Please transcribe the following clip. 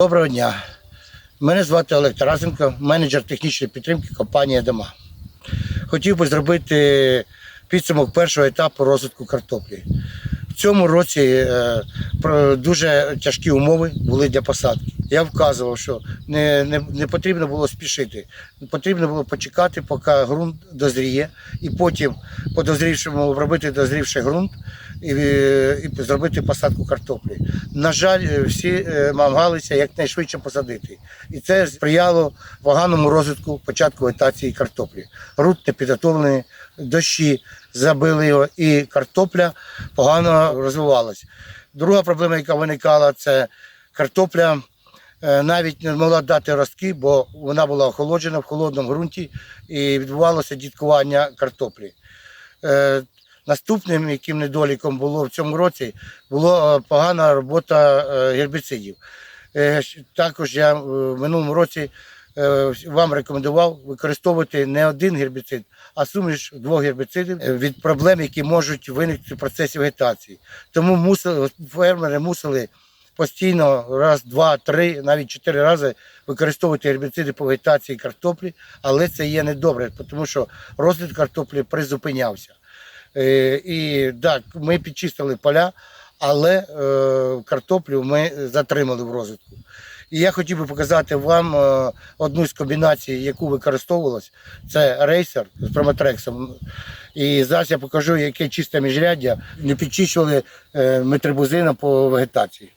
Доброго дня. Мене звати Олег Тарасенко, менеджер технічної підтримки компанії Дома. Хотів би зробити підсумок першого етапу розвитку картоплі. В цьому році е, дуже тяжкі умови були для посадки. Я вказував, що не, не, не потрібно було спішити. Потрібно було почекати, поки ґрунт дозріє, і потім по дозрівшому обробити дозрівший ґрунт і, і зробити посадку картоплі. На жаль, е, всі е, намагалися якнайшвидше посадити. І це сприяло поганому розвитку початку вегетації картоплі. Грунт не підготовлений, дощі забили його, і картопля погано розвивалась. Друга проблема, яка виникала, це картопля е, навіть не могла дати ростки, бо вона була охолоджена в холодному ґрунті і відбувалося діткування картоплі. Е, Наступним яким недоліком було в цьому році була е, погана робота е, гербіцидів. Е, Також я е, в минулому році е, вам рекомендував використовувати не один гербіцид, а суміш двох гербіцидів е, від проблем, які можуть виникнути в процесі вегетації. Тому фермери мусили постійно раз, два, три, навіть чотири рази використовувати гербіциди по вегетації картоплі, але це є недобре, тому що розвиток картоплі призупинявся. Е, І так, ми підчистили поля, але е, картоплю ми затримали в розвитку. І я хотів би показати вам е, одну з комбінацій, яку використовувалась. Це рейсер з прометрексом. І зараз я покажу, яке чисте міжряддя не підчищували метрибузином по вегетації.